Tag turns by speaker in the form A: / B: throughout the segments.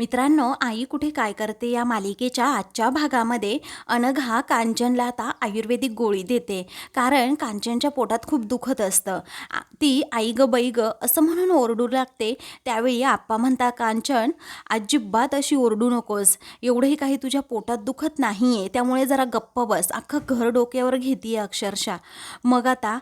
A: मित्रांनो आई कुठे काय करते या मालिकेच्या आजच्या भागामध्ये? अनघा कांचनला आता आयुर्वेदिक गोळी देते. कारण कांचनच्या पोटात खूप दुखत असतं. ती आई ग बाई ग असं म्हणून ओरडू लागते. त्यावेळी आप्पा म्हणता कांचन अजिबात अशी ओरडू नकोस. एवढंही काही तुझ्या पोटात दुखत नाही आहे त्यामुळे जरा गप्प बस. अख्खं घर डोक्यावर घेते अक्षरशः. मग आता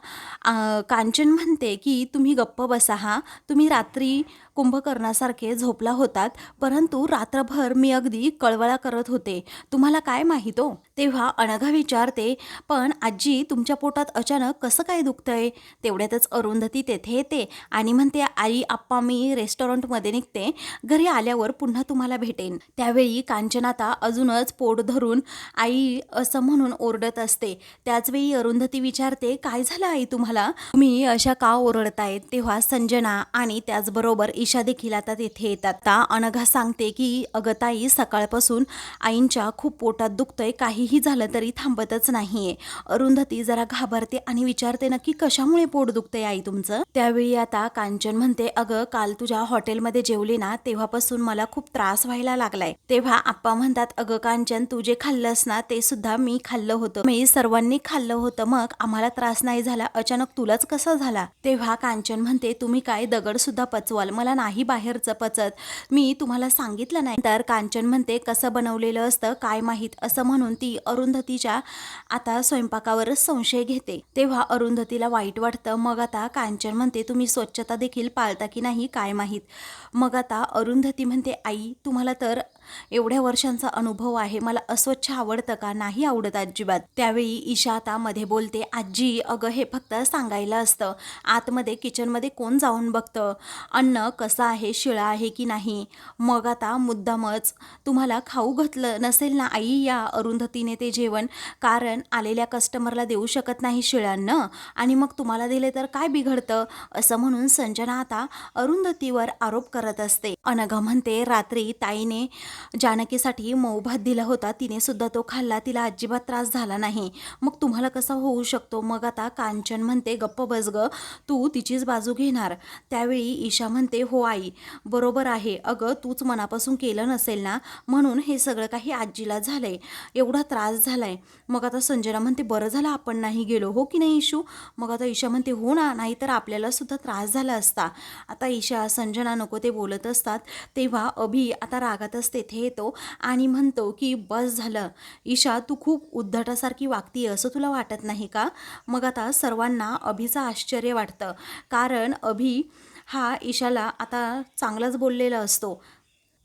A: कांचन म्हणते की तुम्ही गप्प बसा हा. तुम्ही रात्री कुंभकर्णासारखे झोपला होतात परंतु रात्रभर मी अगदी कळवळा करत होते. तुम्हाला काय माहितो हो? तेव्हा अनघा विचारते पण आजी तुमच्या पोटात अचानक कसं काय दुखतंय? तेवढ्यातच अरुंधती तेथे येते आणि म्हणते आई आप्पा मी रेस्टॉरंटमध्ये निघते. घरी आल्यावर पुन्हा तुम्हाला भेटेन. त्यावेळी कांचनाता अजूनच पोट धरून आई असं म्हणून ओरडत असते. त्याचवेळी अरुंधती विचारते काय झालं आई तुम्हाला? तुम्ही अशा का ओरडतायत? तेव्हा संजना आणि त्याचबरोबर ईशा देखील आता तेथे येतात. आता अनघा सांगते की अगं ताई सकाळपासून आईंच्या खूप पोटात दुखतंय काहीही झालं तरी थांबतच नाहीये. अरुंधती जरा घाबरते आणि विचारते नक्की कशामुळे पोट दुखतंय आई तुमचं? त्यावेळी आता कांचन म्हणते अगं काल तुझ्या हॉटेलमध्ये जेवले ना तेव्हापासून मला खूप त्रास व्हायला लागलाय. तेव्हा आप्पा म्हणतात अगं कांचन तू जे खाल्लंस ना ते सुद्धा मी खाल्लं होतं. मी सर्वांनी खाल्लं होतं मग आम्हाला त्रास नाही झाला. अचानक तुलाच कसा झाला? तेव्हा कांचन म्हणते तुम्ही काय दगड सुद्धा पचवाल. मला नाही बाहेरचं पचत. मी तुम्हाला सांगितलं नाही. तर कांचन म्हणते कसं बनवलेलं असतं काय माहीत? असं म्हणून ती अरुंधतीच्या आता स्वयंपाकावरच संशय घेते. तेव्हा अरुंधतीला वाईट वाटतं मग आता कांचन म्हणते तुम्ही स्वच्छता देखील पाळता की नाही? काय माहीत. मग आता अरुंधती म्हणते आई तुम्हाला तर एवढ्या वर्षांचा अनुभव आहे. मला अस्वच्छ आवडतं का? नाही आवडत अजिबात. त्यावेळी ईशा आता मध्ये बोलते आजी अगं हे फक्त सांगायला असतं. आतमध्ये किचनमध्ये कोण जाऊन बघतं? अन्न कसं आहे? शिळं आहे की नाही? मग आता मुद्दामच. तुम्हाला खाऊ घातलं नसेल ना आई? या अरुंधतीने ते जेवण. कारण आलेल्या कस्टमरला देऊ शकत नाही शिळान्न आणि मग तुम्हाला दिले तर काय बिघडतं? असं म्हणून संजना आता अरुंधतीवर आरोप करत असते. अनघ म्हणते रात्री ताईने जानकीसाठी मऊ भात दिला होता. तिने सुद्धा तो खाल्ला. तिला अजिबात त्रास झाला नाही. मग तुम्हाला कसा होऊ शकतो? मग आता कांचन म्हणते गप्प बस ग तू तिचीच बाजू घेणार. त्यावेळी ईशा म्हणते हो आई बरोबर आहे. अगं तूच मनापासून केलं नसेल ना? म्हणून हे सगळं काही आजीला झालंय. एवढा त्रास झालाय. मग आता संजना म्हणते बरं झालं आपण नाही गेलो. हो की नाही इशू मग आता ईशा म्हणते हो ना नाही तर आपल्याला सुद्धा त्रास झाला असता. आता ईशा संजना नको ते बोलत असतात. तेव्हा अभि आता रागातच येथे येतो आणि म्हणतो की बस झालं. ईशा तू खूप उद्धटासारखी वागती असं तुला वाटत नाही का? मग आता सर्वांना अभिचं आश्चर्य वाटतं. कारण अभि हा ईशाला आता चांगलाच बोललेला असतो.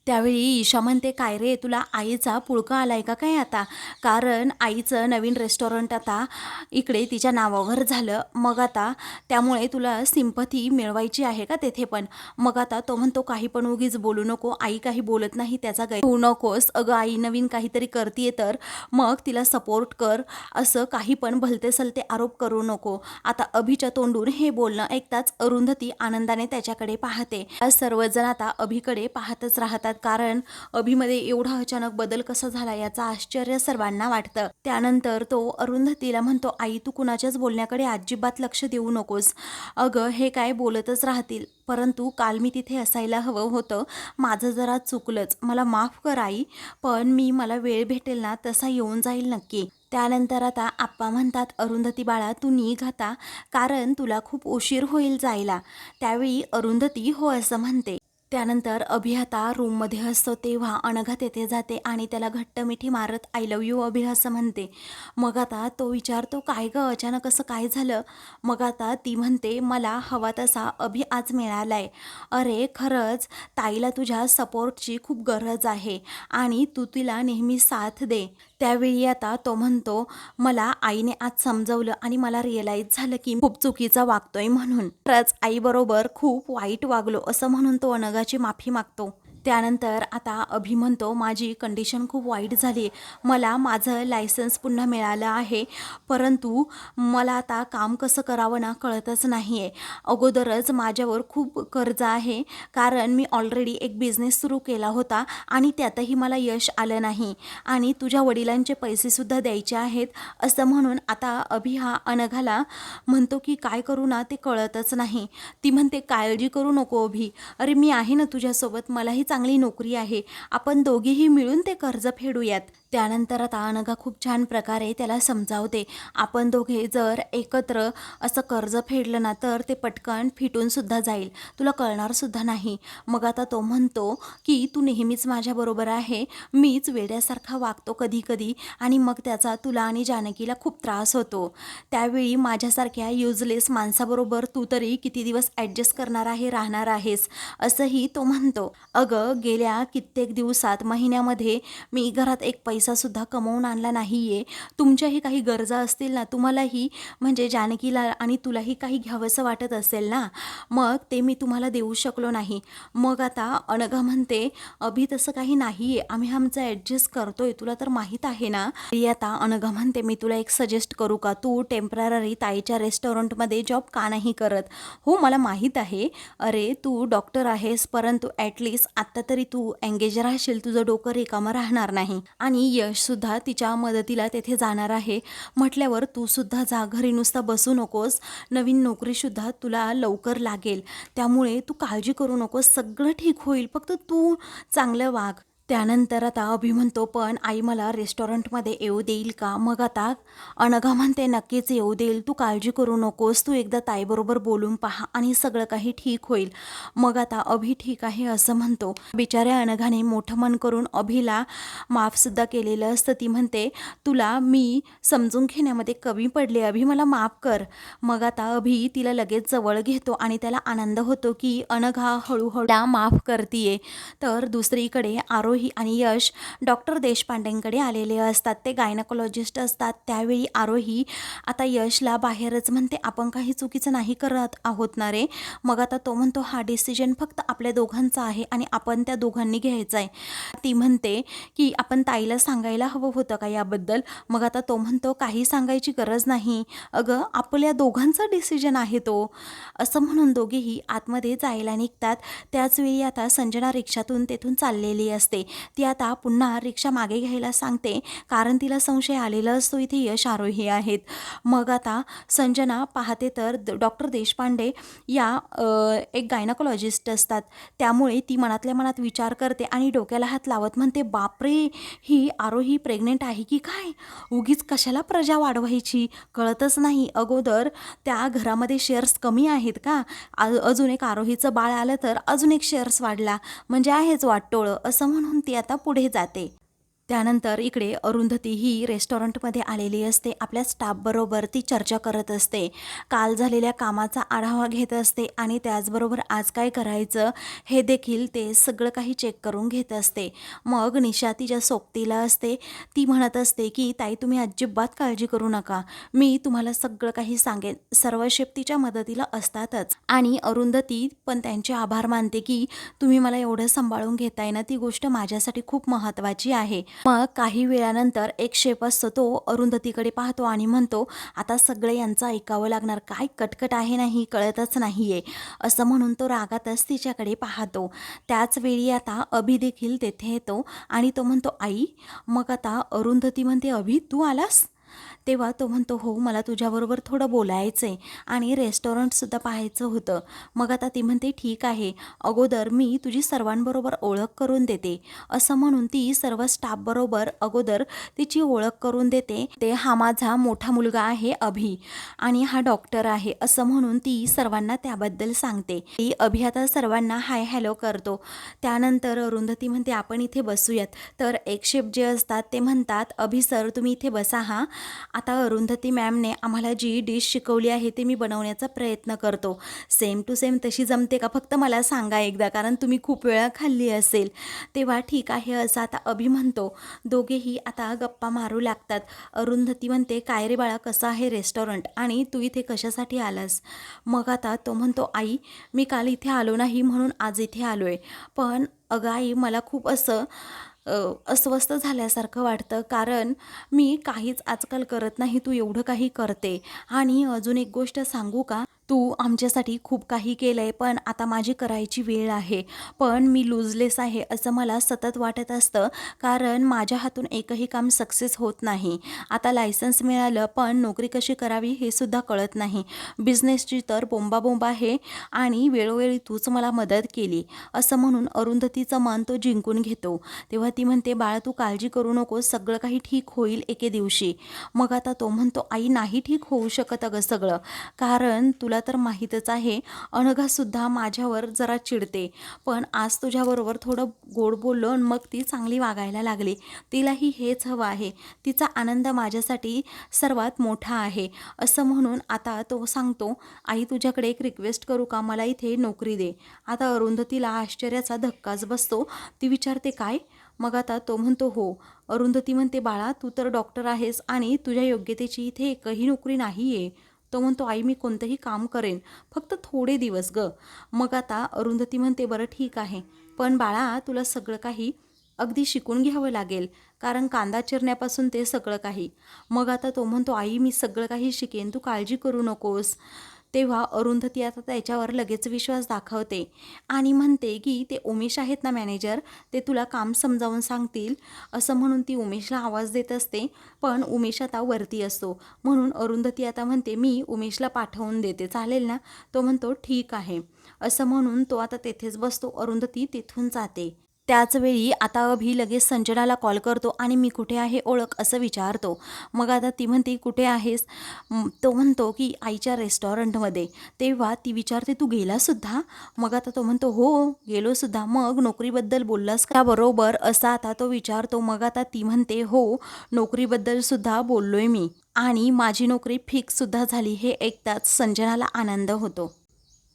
A: त्यावेळी ईशा म्हणते काय रे? तुला आईचा पुळका आलाय का काय आता? कारण आईचं नवीन रेस्टॉरंट आता इकडे तिच्या नावावर झालं. मग आता त्यामुळे तुला सिंपथी मिळवायची आहे का तेथे पण? मग आता तो म्हणतो काही पण उगीच बोलू नको. आई काही बोलत नाही त्याचा गैर होऊ नकोस. अगं आई नवीन काहीतरी करतीये तर मग तिला सपोर्ट कर. असं काही पण भलते सलते आरोप करू नको. आता अभिच्या तोंडून हे बोलणं ऐकताच अरुंधती आनंदाने त्याच्याकडे पाहते. सर्वजण आता अभिकडे पाहतच राहतात. कारण अभिमध्ये एवढा अचानक बदल कसा झाला याचं आश्चर्य सर्वांना वाटतं. त्यानंतर तो अरुंधतीला म्हणतो आई तू कुणाच्याच बोलण्याकडे अजिबात लक्ष देऊ नकोस. अगं हे काय बोलतच राहतील. परंतु काल मी तिथे असायला हवं होतं. माझं जरा चुकलंच. मला माफ कर आई. पण मी मला वेळ भेटेल ना तसा येऊन जाईल नक्की. त्यानंतर आता आप्पा म्हणतात अरुंधती बाळा तू निघ आता. कारण तुला खूप उशीर होईल जायला. त्यावेळी अरुंधती हो असं म्हणते. त्यानंतर अभि आता रूममध्ये असतो तेव्हा अनघा तेथे जाते आणि त्याला घट्ट मिठी मारत आय लव यू अभि असं म्हणते. मग आता तो विचारतो काय गं? अचानक असं काय झालं? मग आता ती म्हणते मला हवा तसा अभि आज मिळाला आहे अरे खरंच? ताईला तुझ्या सपोर्टची खूप गरज आहे आणि तू तिला नेहमी साथ दे. त्यावेळी आता तो म्हणतो मला आईने आज समजवलं आणि मला रिअलाईज झालं की खूप चुकीचा वागतोय म्हणून. खरंच आईबरोबर खूप वाईट वागलो असं म्हणून तो अनघाची माफी मागतो. त्यानंतर आता अभि म्हणतो माझी कंडिशन खूप वाईट झाली. मला माझं लायसन्स पुन्हा मिळालं आहे. परंतु मला आता काम कसं करावं ना कळतच नाही आहे अगोदरच माझ्यावर खूप कर्ज आहे. कारण मी ऑलरेडी एक बिझनेस सुरू केला होता आणि त्यातही मला यश आलं नाही. आणि तुझ्या वडिलांचे पैसेसुद्धा द्यायचे आहेत. असं म्हणून आता अभि हा अनघाला म्हणतो की काय करू ना ते कळतच नाही. ती म्हणते काळजी करू नको अभि. अरे मी आहे ना तुझ्यासोबत. मलाही चांगली नोकरी आहे. आपण दोघीही मिळून ते कर्ज फेडूयात. त्यानंतर आता अनघा खूप छान प्रकारे त्याला समजावते. आपण दोघे जर एकत्र असं कर्ज फेडलं ना तर ते पटकन फिटूनसुद्धा जाईल. तुला कळणारसुद्धा नाही. मग आता तो म्हणतो की तू नेहमीच माझ्याबरोबर आहे. मीच वेड्यासारखा वागतो कधी कधी आणि मग त्याचा तुला आणि जानकीला खूप त्रास होतो. त्यावेळी माझ्यासारख्या युजलेस माणसाबरोबर तू तरी किती दिवस ॲडजस्ट करणार आहे राहणार आहेस? असंही तो म्हणतो. अगं गेल्या कित्येक दिवसात महिन्यामध्ये मी घरात एक पैसासुद्धा कमवून आणला नाही आहे तुमच्याही काही गरजा असतील ना तुम्हालाही म्हणजे जानकीला आणि तुलाही काही घ्यावंसं वाटत असेल ना मग ते मी तुम्हाला देऊ शकलो नाही. मग आता अनघा म्हणते अभि तसं काही नाही आहे आम्ही आमचं ॲडजस्ट करतोय तुला तर माहीत आहे ना? आता अनघा म्हणते मी तुला एक सजेस्ट करू का? तू टेंपररी ताईच्या रेस्टॉरंटमध्ये जॉब का नाही करत? हो मला माहीत आहे. अरे तू डॉक्टर आहेस परंतु ॲटलिस्ट आत्ता तरी तू एंगेज राहशील तुझं डोकं रिकामं राहणार नाही. आणि यशसुद्धा तिच्या मदतीला तेथे जाणार आहे. म्हटल्यावर तू सुद्धा जा घरी नुसता बसू नकोस. नवीन नोकरीसुद्धा तुला लवकर लागेल. त्यामुळे तू काळजी करू नकोस. सगळं ठीक होईल. फक्त तू चांगलं वाघ त्यानंतर आता अभि म्हणतो पण आई मला रेस्टॉरंटमध्ये येऊ देईल का? मग आता? अनघा म्हणते नक्कीच येऊ देईल. तू काळजी करू नकोस. तू एकदा ताईबरोबर बोलून पहा आणि सगळं काही ठीक होईल. मग आता अभि ठीक आहे असं म्हणतो. बिचाऱ्या अनघाने मोठं मन करून अभिला माफसुद्धा केलेलं असतं. ती म्हणते तुला मी समजून घेण्यामध्ये कमी पडले अभि. मला माफ कर. मग आता अभि तिला लगेच जवळ घेतो आणि त्याला आनंद होतो की अनघा हळूहळू माफ करतीये. तर दुसरीकडे आरोही आणि यश डॉक्टर देशपांडेंकडे आलेले असतात. ते गायनकोलॉजिस्ट असतात. त्यावेळी आरोही आता यशला बाहेरच म्हणते आपण काही चुकीचं नाही करत आहोत ना रे. मग आता तो म्हणतो हा डिसिजन फक्त आपल्या दोघांचा आहे आणि आपण त्या दोघांनी घ्यायचा आहे. ती म्हणते की आपण ताईला सांगायला हवं होतं का याबद्दल? मग आता तो म्हणतो काही सांगायची गरज नाही. अगं आपल्या दोघांचा डिसिजन आहे तो. असं म्हणून दोघेही आतमध्ये जायला निघतात. त्याचवेळी आता संजना रिक्षातून तेथून चाललेली असते. ती आता पुन्हा रिक्षा मागे घ्यायला सांगते कारण तिला संशय आलेला असतो इथे यश आरोही आहेत. मग आता संजना पाहते तर डॉक्टर देशपांडे या एक गायनाकोलॉजिस्ट असतात. त्यामुळे ती मनातल्या मनात विचार करते आणि डोक्याला हात लावत म्हणते बापरे ही आरोही प्रेग्नेंट आहे की काय? उगीच कशाला प्रजा वाढवायची? कळतच नाही. अगोदर त्या घरामध्ये शेअर्स कमी आहेत का? अजून एक आरोहीचं बाळ आलं तर अजून एक शेअर्स वाढला. म्हणजे आहेच वाटोळं असं म्हणून ती आता पुढे जाते. त्यानंतर इकडे अरुंधती ही रेस्टॉरंटमध्ये आलेली असते. आपल्या स्टाफबरोबर ती चर्चा करत असते. काल झालेल्या कामाचा आढावा घेत असते आणि त्याचबरोबर आज काय करायचं हे देखील ते सगळं काही चेक करून घेत असते. मग निशा तिच्या सोबतीला असते. ती म्हणत असते की ताई तुम्ही अजिबात काळजी करू नका. मी तुम्हाला सगळं काही सांगेन. सर्व शेप्तीच्या मदतीला असतातच. आणि अरुंधती पण त्यांचे आभार मानते की तुम्ही मला एवढं सांभाळून घेताय ना ती गोष्ट माझ्यासाठी खूप महत्त्वाची आहे. मग काही वेळानंतर एक शेप असतो तो अरुंधतीकडे पाहतो आणि म्हणतो आता सगळे यांचं ऐकावं लागणार. काय कटकट आहे नाही कळतच नाहीये. असं म्हणून तो रागातच तिच्याकडे पाहतो. त्याच वेळी आता अभि देखील तेथे येतो आणि तो म्हणतो आई मग आता अरुंधती म्हणते अभि तू आलास? तेव्हा तो म्हणतो हो मला तुझ्याबरोबर थोडं बोलायचं आहे आणि रेस्टॉरंटसुद्धा पाहायचं होतं. मग आता ती म्हणते ठीक आहे. अगोदर मी तुझी सर्वांबरोबर ओळख करून देते. असं म्हणून ती सर्व स्टाफबरोबर अगोदर तिची ओळख करून देते. ते हा माझा मोठा मुलगा आहे अभि आणि हा डॉक्टर आहे. असं म्हणून ती सर्वांना त्याबद्दल सांगते. ती अभि आता सर्वांना हाय हॅलो करतो. त्यानंतर अरुंधती म्हणते आपण इथे बसूयात. तर एक शेप जे असतात ते म्हणतात अभि सर तुम्ही इथे बसा हा. आता अरुंधती मॅमने आम्हाला जी डिश शिकवली आहे ते मी बनवण्याचा प्रयत्न करतो. सेम टू सेम तशी जमते का? फक्त मला सांगा एकदा कारण तुम्ही खूप वेळा खाल्ली असेल. तेव्हा ठीक आहे असं आता अभि म्हणतो. दोघेही आता गप्पा मारू लागतात. अरुंधती म्हणते काय रे बाळा कसं आहे रेस्टॉरंट? आणि तू इथे कशासाठी आलास? मग आता तो म्हणतो आई मी काल इथे आलो नाही म्हणून आज इथे आलो आहे पण अगं आई मला खूप असं अस्वस्थ झाल्यासारखं वाटतं. कारण मी काहीच आजकाल करत नाही तू एवढं काही करते. आणि अजून एक गोष्ट सांगू का? तू आमच्यासाठी खूप काही केलं आहे पण आता माझी करायची वेळ आहे. पण मी लूजलेस आहे असं मला सतत वाटत असतं. कारण माझ्या हातून एकही काम सक्सेस होत नाही. आता लायसन्स मिळालं पण नोकरी कशी करावी हे सुद्धा कळत नाही. बिझनेसची तर बोंबाबोंबा आहे आणि वेळोवेळी तूच मला मदत केली. असं म्हणून अरुंधतीचं मन तो जिंकून घेतो. तेव्हा ती म्हणते बाळ तू काळजी करू नको सगळं काही ठीक होईल एके दिवशी. मग आता तो म्हणतो आई नाही ठीक होऊ शकत अगं सगळं. कारण तुला तर माहीतच आहे अनघासुद्धा माझ्यावर जरा चिडते. पण आज तुझ्याबरोबर थोडं गोड बोललो आणि मग ती चांगली वागायला लागली. तिलाही हेच हवं आहे. तिचा आनंद माझ्यासाठी सर्वात मोठा आहे. असं म्हणून आता तो सांगतो आई तुझ्याकडे एक रिक्वेस्ट करू का? मला इथे नोकरी दे. आता अरुंधतीला आश्चर्याचा धक्काच बसतो. ती विचारते काय? मग आता तो म्हणतो हो. अरुंधती म्हणते बाळा तू तर डॉक्टर आहेस आणि तुझ्या योग्यतेची इथे एकही नोकरी नाही आहे तो म्हणतो आई मी कोणतंही काम करेन फक्त थोडे दिवस ग. मग आता अरुंधती म्हणते बरं ठीक आहे. पण बाळा तुला सगळं काही अगदी शिकून घ्यावं लागेल कारण कांदा चिरण्यापासून ते सगळं काही. मग आता तो म्हणतो आई मी सगळं काही शिकेन तू काळजी करू नकोस. तेव्हा अरुंधती आता त्याच्यावर लगेच विश्वास दाखवते आणि म्हणते की ते उमेश आहेत ना मॅनेजर ते तुला काम समजावून सांगतील. असं म्हणून ती उमेशला आवाज देत असते पण उमेश आता वरती असतो. म्हणून अरुंधती आता म्हणते मी उमेशला पाठवून देते चालेल ना? तो म्हणतो ठीक आहे. असं म्हणून तो आता तेथेच बसतो अरुंधती तिथून जाते. त्याचवेळी आता अभि लगेच संजनाला कॉल करतो आणि मी कुठे आहे ओळख असं विचारतो. मग आता ती म्हणते कुठे आहेस? तो म्हणतो की आईच्या रेस्टॉरंटमध्ये तेव्हा ती विचारते तू गेलासुद्धा मग आता तो म्हणतो हो गेलोसुद्धा मग नोकरीबद्दल बोललास का? बरोबर असा आता तो विचारतो. मग आता ती म्हणते हो नोकरीबद्दलसुद्धा बोललो बोललोय मी. आणि माझी नोकरी फिक्ससुद्धा झाली हे ऐकताच संजनाला आनंद होतो.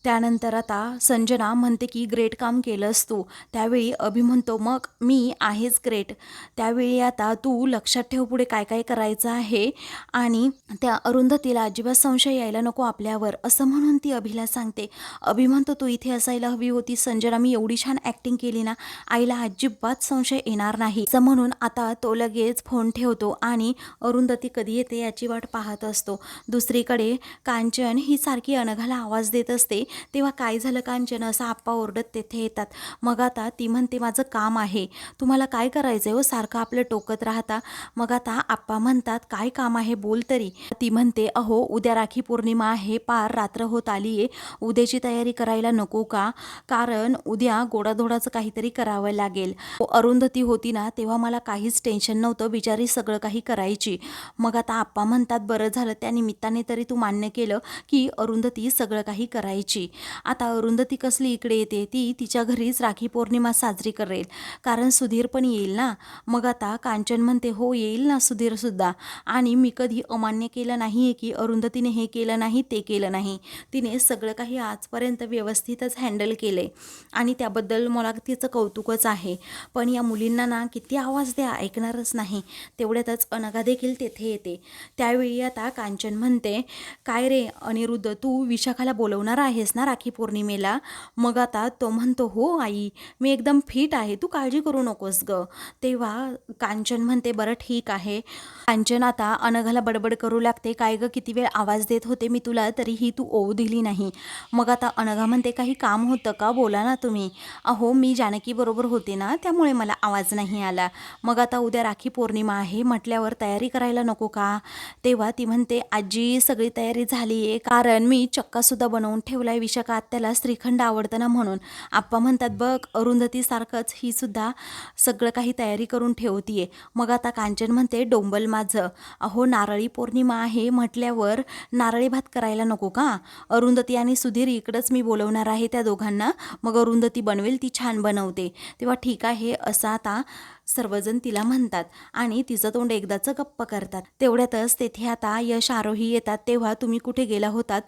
A: त्यानंतर आता संजना म्हणते की ग्रेट काम केलंस तू. त्यावेळी अभि म्हणतो मग मी आहेच ग्रेट. त्यावेळी आता तू लक्षात ठेव पुढे काय काय करायचं आहे. आणि त्या अरुंधतीला अजिबात संशय यायला नको आपल्यावर असं म्हणून ती अभिला सांगते. अभि म्हणतो तू इथे असायला हवी होती. संजना मी एवढी छान ॲक्टिंग केली ना आईला अजिबात संशय येणार नाही. असं म्हणून आता तो लगेच फोन ठेवतो आणि अरुंधती कधी येते याची वाट पाहत असतो. दुसरीकडे कांचन ही सारखी अनघाला आवाज देत असते. तेव्हा काय झालं कांचन? असं आप्पा ओरडत तेथे येतात. मग आता ती म्हणते माझं काम आहे. तुम्हाला काय करायचं आहे हो? सारखं आपलं टोकत राहता. मग आता आप्पा म्हणतात काय काम आहे? बोल तरी. ती म्हणते अहो उद्या राखी पौर्णिमा आहे. पार रात्र होत आली आहे उद्याची तयारी करायला नको का? कारण उद्या गोडाधोडाचं काहीतरी करावं लागेल. अरुंधती होती ना तेव्हा मला काहीच टेन्शन नव्हतं. बिचारी सगळं काही करायची. मग आता आप्पा म्हणतात बरं झालं. त्या निमित्ताने तरी तू मान्य केलं की अरुंधती सगळं काही करायची. आता अरुंधती कसली इकडे येते ती तिच्या घरीच राखी पौर्णिमा साजरी करेल. कारण सुधीर पण येईल ना? मग आता कांचन म्हणते हो येईल ना सुधीरसुद्धा आणि मी कधी अमान्य केलं नाही आहे की अरुंधतीने हे केलं नाही ते केलं नाही. तिने सगळं काही आजपर्यंत व्यवस्थितच हँडल केलं आहे आणि त्याबद्दल मला तिचं कौतुकच आहे. पण या मुलींना ना किती आवाज द्या ऐकणारच नाही. तेवढ्यातच अनघा देखील तेथे येते. त्यावेळी आता कांचन म्हणते काय रे अनिरुद्ध तू विशाखाला बोलवणार आहेस? ना राखी पौर्णिमेला. मग आता तो म्हणतो हो आई मी एकदम फिट आहे तू काळजी करू नकोस ग. तेव्हा कांचन म्हणते बरं ठीक आहे. कांचन आता अनघाला बडबड करू लागते काय ग किती वेळ आवाज देत होते मी तुला तरीही तू ओव दिली नाही. मग आता अनघा म्हणते काही काम होतं का? बोला ना तुम्ही. अहो मी जानकीबरोबर होते ना त्यामुळे मला आवाज नाही आला. मग आता उद्या राखी पौर्णिमा आहे म्हटल्यावर तयारी करायला नको का? तेव्हा ती म्हणते आजी सगळी तयारी झाली आहे कारण मी चक्कासुद्धा बनवून ठेवला ठेवलाय विशाखा आत्याला श्रीखंड आवडतं ना म्हणून. आप्पा म्हणतात बघ अरुंधतीसारखंच ही सुद्धा सगळं काही तयारी करून ठेवतीये. मग आता कांचन म्हणते डोंबल माझं. अहो नारळी पौर्णिमा आहे म्हटल्यावर नारळी भात करायला नको का? अरुंधती आणि सुधीर इकडंच मी बोलवणार आहे त्या दोघांना. मग अरुंधती बनवेल ती छान बनवते. तेव्हा ठीक आहे असं आता सर्वजण तिला म्हणतात आणि तिचं तोंड एकदाचं गप्प करतात. तेवढ्यातच तेथे आता यश आरोही येतात. तेव्हा तुम्ही कुठे गेला होतात?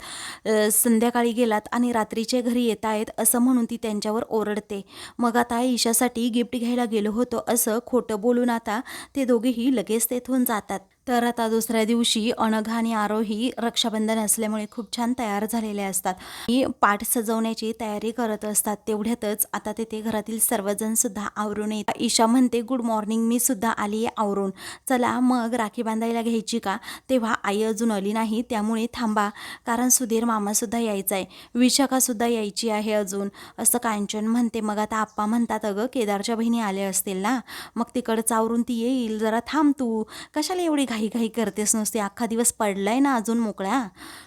A: संध्याकाळी गेलात आणि रात्रीचे घरी येत आहेत असं म्हणून ती त्यांच्यावर ओरडते. मग आता ईशासाठी गिफ्ट घ्यायला गेलो होतो असं खोटं बोलून आता ते दोघेही लगेच तेथून जातात. तर आता दुसऱ्या दिवशी अनघा आणि आरोही रक्षाबंधन असल्यामुळे खूप छान तयार झालेले असतात. आणि पाठ सजवण्याची तयारी करत असतात तेवढ्यातच आता तेथे घरातील सर्वजण सुद्धा आवरून येतात. ईशा म्हणते गुड मॉर्निंग मी सुद्धा आली आहे आवरून. चला मग राखी बांधायला घ्यायची का? तेव्हा आई अजून आली नाही त्यामुळे थांबा कारण सुधीर मामासुद्धा यायचा आहे विशाखासुद्धा यायची आहे अजून. असं कांचन म्हणते. मग आता आप्पा म्हणतात अगं केदारच्या बहिणी आल्या असतील ना? मग तिकडं आवरून ती येईल. जरा थांब तू. कशाला एवढी घाई घाई करतेस नसते. अख्खा दिवस पडलाय ना अजून मोकळ्या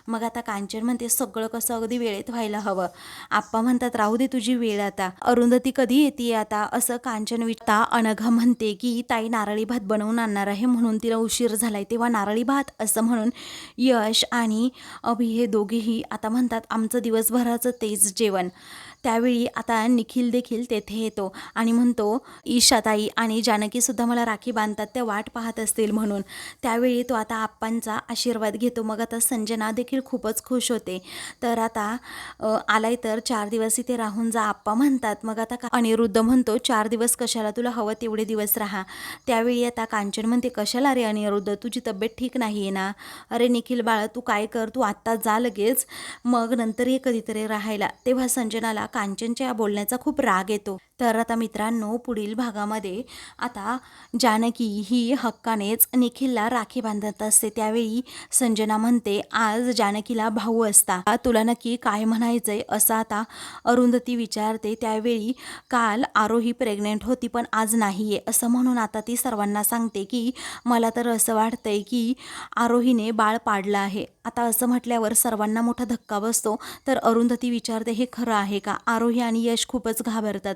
A: मग आता कांचन म्हणते सगळं कसं अगदी वेळेत व्हायला हवं. आप्पा म्हणतात राहू दे तुझी वेळ आता. अरुंधती कधी येते आता? असं कांचन विचारता अनघा म्हणते की ताई नारळी भात बनवून आणणार आहे म्हणून तिला उशीर झालाय. तेव्हा नारळी भात असं म्हणून यश आणि अभि हे दोघेही आता म्हणतात आमचं दिवसभराचं तेच जेवण. त्यावेळी आता निखिल देखील तेथे येतो आणि म्हणतो ईशाताई आणि जानकीसुद्धा मला राखी बांधतात त्या वाट पाहत असतील म्हणून. त्यावेळी तो आता आप्पांचा आशीर्वाद घेतो. मग आता संजना देखील खूपच खुश होते. तर आता आलाय तर चार दिवस इथे राहून जा आप्पा म्हणतात. मग आता का अनिरुद्ध म्हणतो चार दिवस कशाला? तुला हवं तेवढे दिवस राहा. त्यावेळी आता कांचन म्हणते कशाला रे अनिरुद्ध? तुझी तब्येत ठीक नाही आहे ना? अरे निखिल बाळा तू काय कर? तू आत्ता जा लगेच. मग नंतर ये कधीतरी राहायला. तेव्हा संजनाला कांचनच्या या बोलण्याचा खूप राग येतो. तर आता मित्रांनो पुढील भागामध्ये आता जानकी ही हक्कानेच निखिलला राखी बांधत असते. त्यावेळी संजना म्हणते आज जानकीला भाऊ असता. तुला नक्की काय म्हणायचंय असं आता अरुंधती विचारते. त्यावेळी काल आरोही प्रेग्नेंट होती पण आज नाही आहे असं म्हणून आता ती सर्वांना सांगते की मला तर असं वाटतंय की आरोहीने बाळ पाडलं आहे. आता असं म्हटल्यावर सर्वांना मोठा धक्का बसतो. तर अरुंधती विचारते हे खरं आहे का? आरोही आणि यश खूपच घाबरतात.